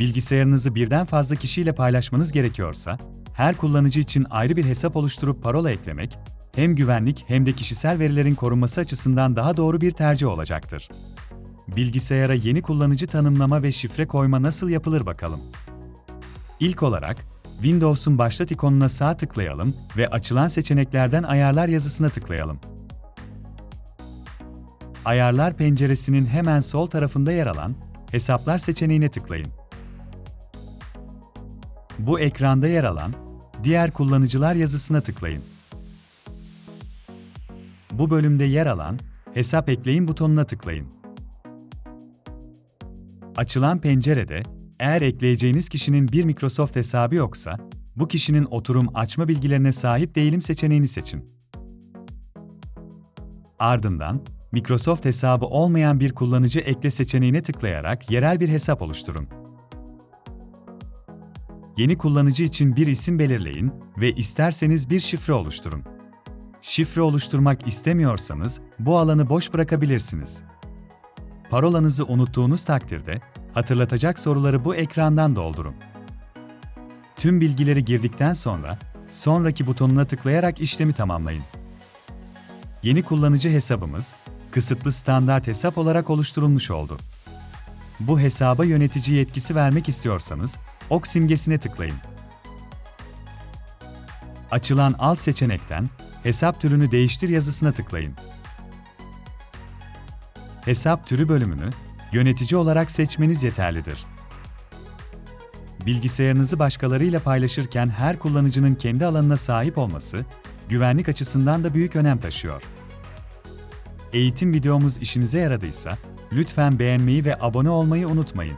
Bilgisayarınızı birden fazla kişiyle paylaşmanız gerekiyorsa, her kullanıcı için ayrı bir hesap oluşturup parola eklemek, hem güvenlik hem de kişisel verilerin korunması açısından daha doğru bir tercih olacaktır. Bilgisayara yeni kullanıcı tanımlama ve şifre koyma nasıl yapılır bakalım. İlk olarak, Windows'un başlat ikonuna sağ tıklayalım ve açılan seçeneklerden ayarlar yazısına tıklayalım. Ayarlar penceresinin hemen sol tarafında yer alan Hesaplar seçeneğine tıklayın. Bu ekranda yer alan Diğer kullanıcılar yazısına tıklayın. Bu bölümde yer alan Hesap ekleyin butonuna tıklayın. Açılan pencerede eğer ekleyeceğiniz kişinin bir Microsoft hesabı yoksa, bu kişinin oturum açma bilgilerine sahip değilim seçeneğini seçin. Ardından, Microsoft hesabı olmayan bir kullanıcı ekle seçeneğine tıklayarak yerel bir hesap oluşturun. Yeni kullanıcı için bir isim belirleyin ve isterseniz bir şifre oluşturun. Şifre oluşturmak istemiyorsanız bu alanı boş bırakabilirsiniz. Parolanızı unuttuğunuz takdirde hatırlatacak soruları bu ekrandan doldurun. Tüm bilgileri girdikten sonra sonraki butonuna tıklayarak işlemi tamamlayın. Yeni kullanıcı hesabımız kısıtlı standart hesap olarak oluşturulmuş oldu. Bu hesaba yönetici yetkisi vermek istiyorsanız ok simgesine tıklayın. Açılan alt seçenekten hesap türünü değiştir yazısına tıklayın. Hesap türü bölümünü yönetici olarak seçmeniz yeterlidir. Bilgisayarınızı başkalarıyla paylaşırken her kullanıcının kendi alanına sahip olması, güvenlik açısından da büyük önem taşıyor. Eğitim videomuz işinize yaradıysa, lütfen beğenmeyi ve abone olmayı unutmayın.